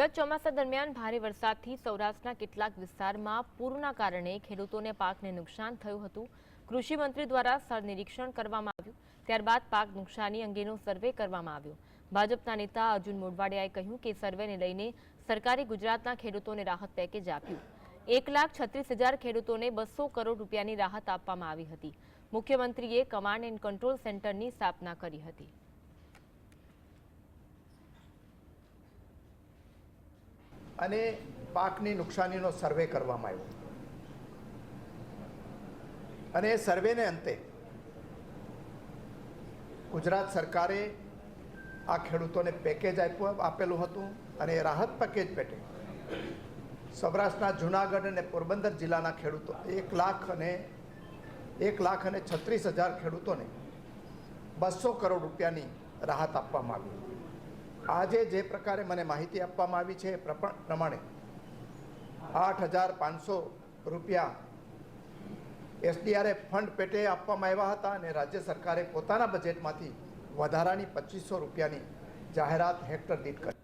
ગત ચોમાસા દરમિયાન ભારે વરસાદથી સૌરાષ્ટ્રના કેટલાક વિસ્તારમાં પૂરના કારણે ખેડૂતોને પાકને નુકસાન થયું હતું. કૃષિ મંત્રી દ્વારા સ્થળ નિરીક્ષણ કરવામાં આવ્યું. ત્યારબાદ પાક નુકસાની અંગેનો સર્વે કરવામાં આવ્યો. ભાજપના નેતા અર્જુન મોઢવાડિયાએ કહ્યું કે સર્વેને લઈને સરકારે ગુજરાતના ખેડૂતોને રાહત પેકેજ આપ્યું. એક લાખ છત્રીસ હજાર ખેડૂતોને બસો કરોડ રૂપિયાની રાહત આપવામાં આવી હતી. મુખ્યમંત્રીએ કમાન્ડ એન્ડ કંટ્રોલ સેન્ટરની સ્થાપના કરી હતી. અને પાકની નુકસાનીનો સર્વે કરવામાં આવ્યો. અને એ સર્વેને અંતે ગુજરાત સરકારે આ ખેડૂતોને પેકેજ આપ્યું, આપેલું હતું અને એ રાહત પેકેજ પેટે સૌરાષ્ટ્રના જુનાગઢ અને પોરબંદર જિલ્લાના ખેડૂતો એક લાખ અને એક લાખ અને છત્રીસ હજાર ખેડૂતોને બસો કરોડ રૂપિયાની રાહત આપવામાં આવી. આજે જે પ્રકારે મને માહિતી આપવામાં આવી છે એ પ્રમાણે આઠ હજાર પાંચસો રૂપિયા એસડીઆરએફ ફંડ પેટે આપવામાં આવ્યા હતા અને રાજ્ય સરકારે પોતાના બજેટમાંથી વધારાની પચીસો રૂપિયાની જાહેરાત હેક્ટર દીઠ કરી.